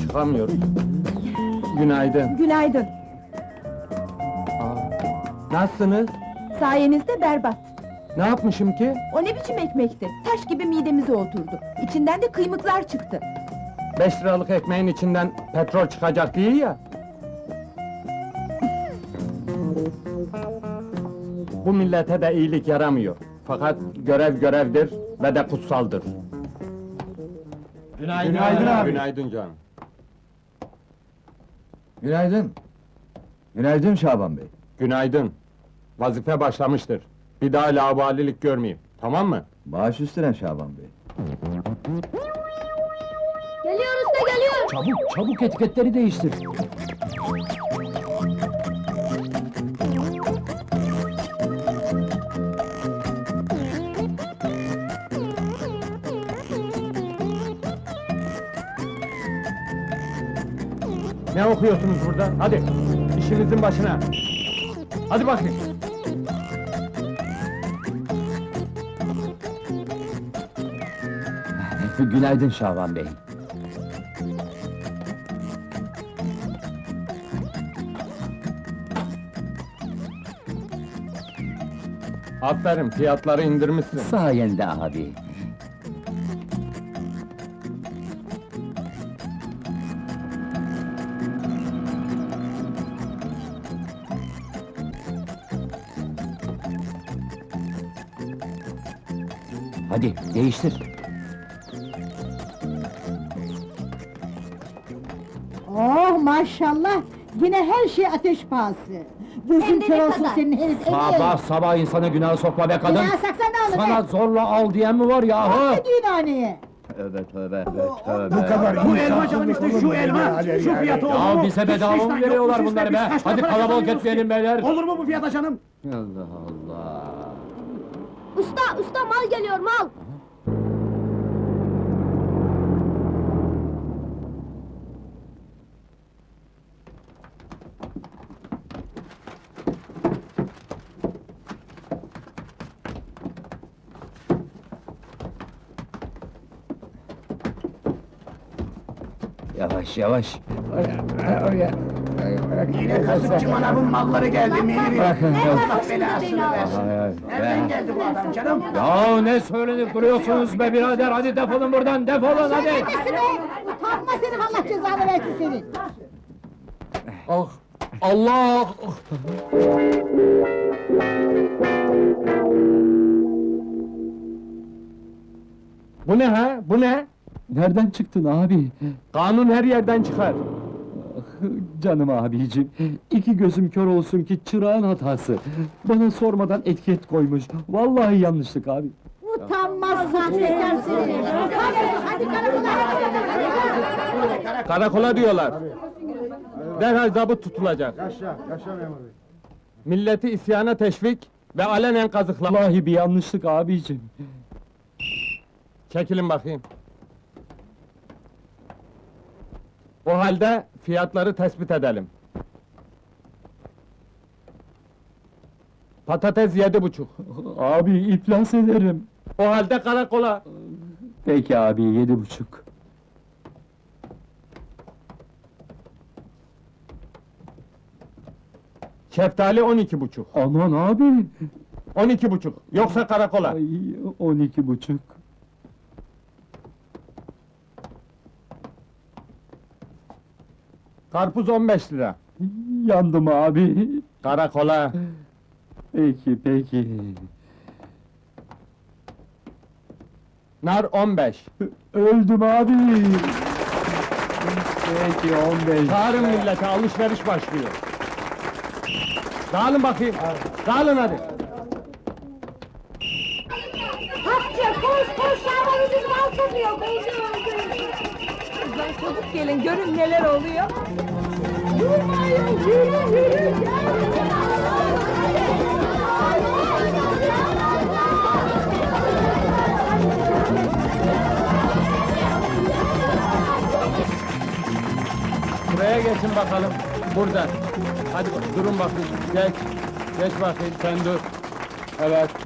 çıkamıyoruz. Günaydın. Günaydın. Aa, nasılsınız? Sayenizde berbat. Ne yapmışım ki? O ne biçim ekmekti? Taş gibi midemize oturdu. İçinden de kıymıklar çıktı. Beş liralık ekmeğin içinden petrol çıkacak değil ya. Bu millete de iyilik yaramıyor. Fakat görev görevdir ve de kutsaldır. Günaydın, Günaydın abi. Günaydın canım. Günaydın. Günaydın Şaban Bey. Günaydın. Vazife başlamıştır. Bir daha laubalilik görmeyeyim. Tamam mı? Bağış üstüne Şaban Bey. Geliyor usta geliyor. Çabuk, çabuk etiketleri değiştir. Ne okuyorsunuz burada? Hadi, işinizin başına. Hadi bakayım. Günaydın Şaban Bey. Aferin, fiyatları indirmişsin. Sayende abi. Hadi değiştir. Oh maşallah! Yine her şey ateş pahası. Gözün Hem de kör ne olsun kadar? senin herif! Sabah sabah insana günah sokma be kadın. Ya saksan ne olur Sana be? zorla al diyen mi var yahu? Ne diyorsun haneye? Tövbe tövbe tövbe. Bu kadar Bu elma canım işte şu elma, şu fiyatı olur mu? Ya bize bedava mı veriyorlar bunları be? Hadi kalabalık etmeyelim beyler. Olur mu bu fiyata canım? Allah Allah. Usta usta mal geliyor mal. Yavaş yavaş. Yine kasıpçı manavın malları geldi Mihri. Bırakın. Allah belasını versin. Nereden geldi bu adam canım? Ya ne söylenip duruyorsunuz be birader? Hadi defolun buradan, defolun hadi! Nesi be? Utanma senin Allah cezanı versin senin! Ah, Allah! Bu ne ha? Bu ne? Nereden çıktın abi? Kanun her yerden çıkar. Canım abicim, iki gözüm kör olsun ki çırağın hatası. Bana sormadan etiket koymuş. Vallahi yanlışlık abi. Utanmaz sahtekar seni! Hadi, karakola hadi! Karakola diyorlar. Derhal zabıt tutulacak. Milleti isyana teşvik ve alenen kazıklama. Vallahi bir yanlışlık abicim. Çekilin bakayım. O halde fiyatları tespit edelim. Patates yedi buçuk. Abi iflas ederim. O halde karakola. Peki abi, yedi buçuk. Şeftali on iki buçuk. Aman abi! On iki buçuk. Yoksa karakola. Ay, on iki buçuk. Karpuz on beş lira. Yandım abi. Karakola. Peki, peki. Nar on beş. Öldüm abi. Peki, on beş. Çağırın millete alışveriş başlıyor. Dağılın bakayım. Dağılın hadi. Hapça koş koş Şaban ucuz mal satıyor. Koşuyor. Kızlar çabuk gelin, görün neler oluyor. Durmayın yürü yürü. Buraya geçin bakalım. Buradan. Hadi bak, durun bakayım. Geç. Geç bakayım sen dur. Evet.